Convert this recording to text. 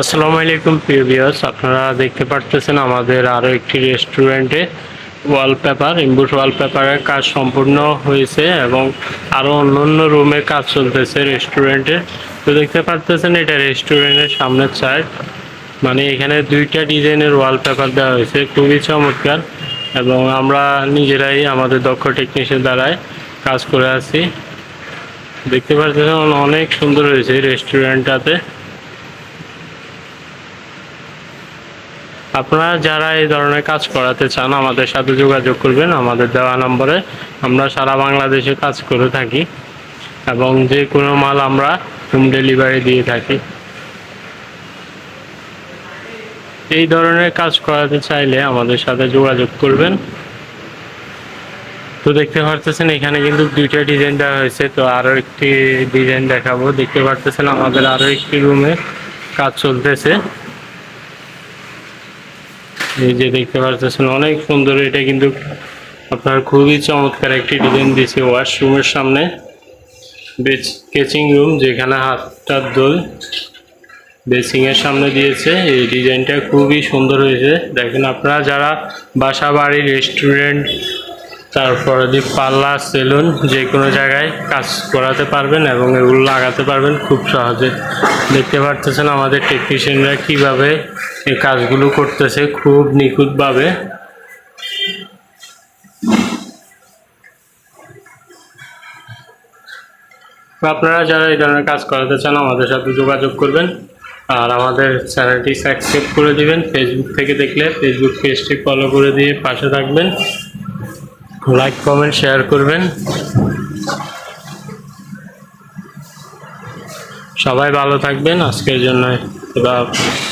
আসসালামু আলাইকুম, প্রিয় ভিউয়ার্স। আপনারা দেখতে পারতেছেন আমাদের আরও একটি রেস্টুরেন্টে ওয়ালপেপার, ইম্বুস ওয়ালপেপারের কাজ সম্পূর্ণ হয়েছে এবং আরও অন্য অন্য রুমের কাজ চলতেছে রেস্টুরেন্টে। তো দেখতে পারতেছেন, এটা রেস্টুরেন্টের সামনের সাইড মানে এখানে দুইটা ডিজাইনের ওয়ালপেপার দেওয়া হয়েছে, খুবই চমৎকার। এবং আমরা নিজেরাই আমাদের দক্ষ টেকনিশিয়ান দ্বারাই কাজ করে আছি। দেখতে পারতেছেন, অনেক সুন্দর হয়েছে রেস্টুরেন্টটাতে। আপনারা যারা এই ধরনের কাজ করাতে চান, আমাদের সাথে যোগাযোগ করবেন। আমাদের দেওয়া নম্বরে আমরা সারা বাংলাদেশে কাজ করে থাকি এবং যে কোনো মাল আমরা হোম ডেলিভারি দিয়ে থাকি। এই ধরনের কাজ করাতে চাইলে আমাদের সাথে যোগাযোগ করবেন। তো দেখতে পারতেছেন, এখানে কিন্তু দুইটা ডিজাইন দেওয়া হয়েছে। তো আরও একটি ডিজাইন দেখাবো। দেখতে পারতেছেন, আমাদের আরও একটি রুমে কাজ চলতেছে। এই যে দেখতে পাচ্ছেন অনেক সুন্দর। এটা কিন্তু আপনার খুবই চমৎকার একটি ডিজাইন দিয়েছে ওয়াশরুমের সামনে। বেচ কেচিং রুম যেখানে হাতটার দোল বেসিংয়ের সামনে দিয়েছে। এই ডিজাইনটা খুবই সুন্দর হয়েছে। দেখেন আপনারা যারা বাসা বাড়ি রেস্টুরেন্ট তারপরে দিয়ে পাল্লা সেলুন যে কোনো জায়গায় কাজ করাতে পারবেন এবং এগুলো লাগাতে পারবেন খুব সহজে। দেখতে পারতেছেন আমাদের টেকনিশিয়ানরা কীভাবে এই কাজগুলো করতেছে খুব নিখুঁতভাবে। আপনারা যারা এই ধরনের কাজ করাতে চান আমাদের সাথে যোগাযোগ করবেন আর আমাদের চ্যানেলটি সাবস্ক্রাইব করে দিবেন। ফেসবুক থেকে দেখলে ফেসবুক পেজটি ফলো করে দিয়ে পাশে থাকবেন। লাইক কমেন্ট শেয়ার করবেন সবাই ভালো থাকবেন আজকের জন্য হাফেজ।